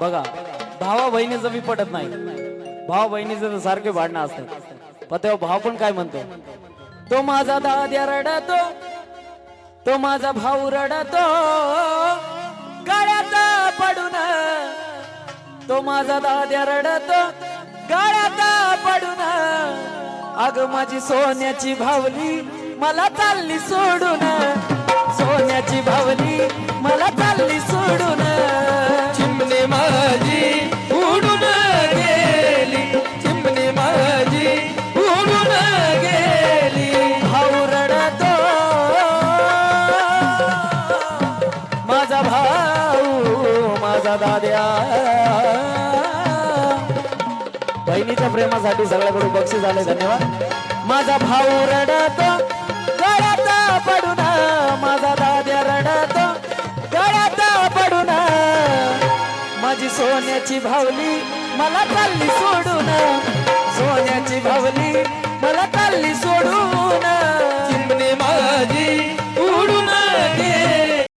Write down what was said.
बघा भावा बहिणीचं मी पटत नाही. भाव बहिणीचं तर सारखे भांडणं असतात पण तेव्हा भाव पण काय म्हणतो? तो माझा दाद्या रडतो तो माझा भाऊ रडतो गळ्यात पडून तो माझा दाद्या रडतो गळ्यात पडून. अग माझी सोन्याची भावली मला चालली सोडून. माझा भाऊ माझा दाद्या. बहिणीच्या प्रेमासाठी सगळ्याकडून बक्षीस झाले धन्यवाद. माझा भाऊ रडतो गळ्यात पडून. माझा दाद्या रडतो गळ्यात पडून. माझी सोन्याची भावली मला चालली सोडून.